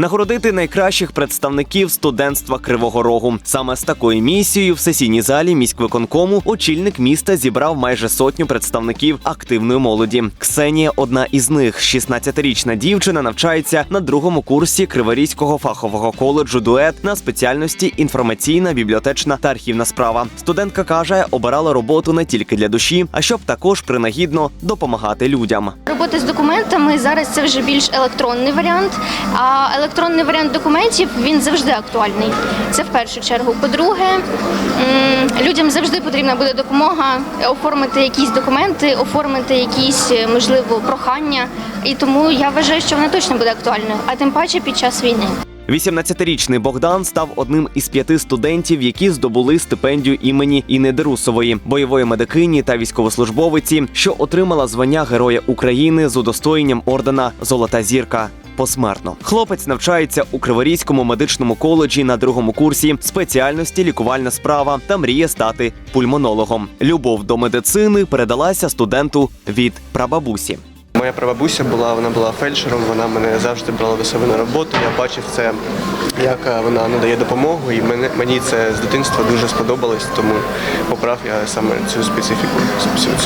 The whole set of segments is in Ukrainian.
Нагородити найкращих представників студентства Кривого Рогу. Саме з такою місією в сесійній залі міськвиконкому очільник міста зібрав майже сотню представників активної молоді. Ксенія одна із них. 16-річна дівчина навчається на другому курсі Криворізького фахового коледжу дует на спеціальності інформаційна, бібліотечна та архівна справа. Студентка каже, обирала роботу не тільки для душі, а щоб також принагідно допомагати людям. Робота з документами зараз це вже більш електронний варіант. А електронний варіант документів він завжди актуальний. Це в першу чергу. По-друге, людям завжди потрібна буде допомога оформити якісь документи, оформити якісь е, можливо прохання. І тому я вважаю, що вона точно буде актуальною, а тим паче під час війни. 18-річний Богдан став одним із п'яти студентів, які здобули стипендію імені Інни Дерусової, бойової медикині та військовослужбовиці, що отримала звання Героя України з удостоєнням ордена Золота зірка. Посмертно хлопець навчається у Криворізькому медичному коледжі на другому курсі спеціальності лікувальна справа та мріє стати пульмонологом. Любов до медицини передалася студенту від прабабусі. Моя прабабуся була, вона була фельдшером, вона мене завжди брала до себе на роботу. Я бачив це, як е, вона надає допомогу, і мене, мені це з дитинства дуже сподобалось, тому обрав я саме цю специфіку,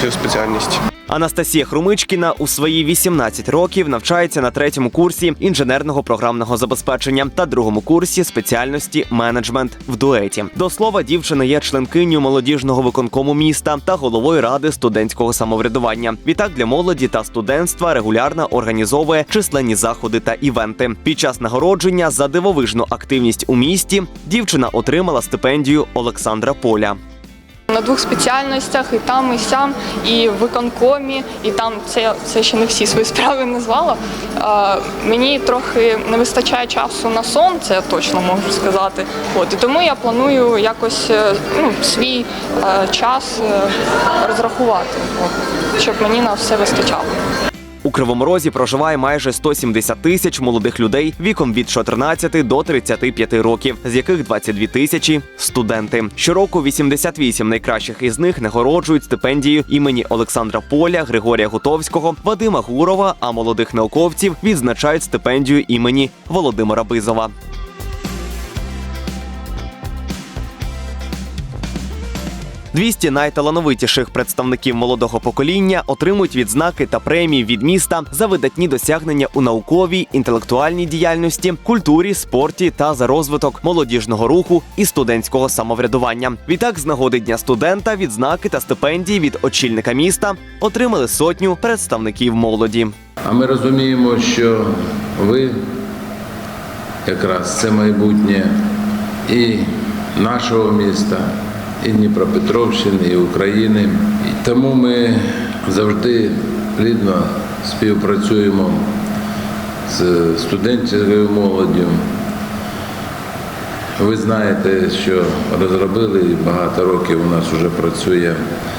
цю спеціальність. Анастасія Хрумичкіна у свої 18 років навчається на третьому курсі інженерного програмного забезпечення та другому курсі спеціальності менеджмент в дуеті. До слова, дівчина є членкиню молодіжного виконкому міста та головою ради студентського самоврядування. Відтак для молоді та студентства регулярно організовує численні заходи та івенти. Під час нагородження за дивовижну активність у місті дівчина отримала стипендію Олександра Поля. На двох спеціальностях, і там, і сям, і в виконкомі, і там це, це ще не всі свої справи назвала. Е, мені трохи не вистачає часу на сон, це я точно можу сказати. От і тому я планую якось е, ну, свій е, час е, розрахувати, от, щоб мені на все вистачало. У Кривому Розі проживає майже 170 тисяч молодих людей віком від 14 до 35 років, з яких 22 тисячі студенти. Щороку 88 найкращих із них нагороджують стипендію імені Олександра Поля, Григорія Гутовського, Вадима Гурова, а молодих науковців відзначають стипендію імені Володимира Бизова. Двісті найталановитіших представників молодого покоління отримують відзнаки та премії від міста за видатні досягнення у науковій, інтелектуальній діяльності, культурі, спорті та за розвиток молодіжного руху і студентського самоврядування. Відтак, з нагоди дня студента, відзнаки та стипендії від очільника міста отримали сотню представників молоді. А ми розуміємо, що ви якраз це майбутнє і нашого міста, і Дніпропетровщини, і України. І тому ми завжди плідно співпрацюємо з студентською молоддю. Ви знаєте, що розробили багато років у нас вже працює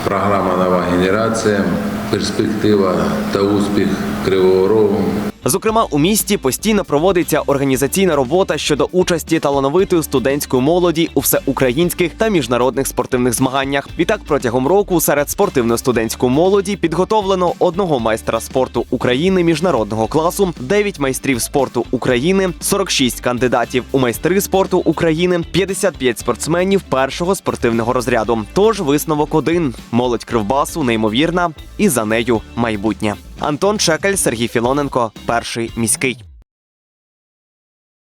програма Нова генерація, перспектива та успіх Кривого Рогу. Зокрема, у місті постійно проводиться організаційна робота щодо участі талановитої студентської молоді у всеукраїнських та міжнародних спортивних змаганнях. Відтак, протягом року серед спортивної студентської молоді підготовлено одного майстра спорту України міжнародного класу, 9 майстрів спорту України, 46 кандидатів у майстри спорту України, 55 спортсменів першого спортивного розряду. Тож висновок один: молодь кривбасу неймовірна, і за нею майбутнє. Антон Чекаль, Сергій Філоненко, перший міський.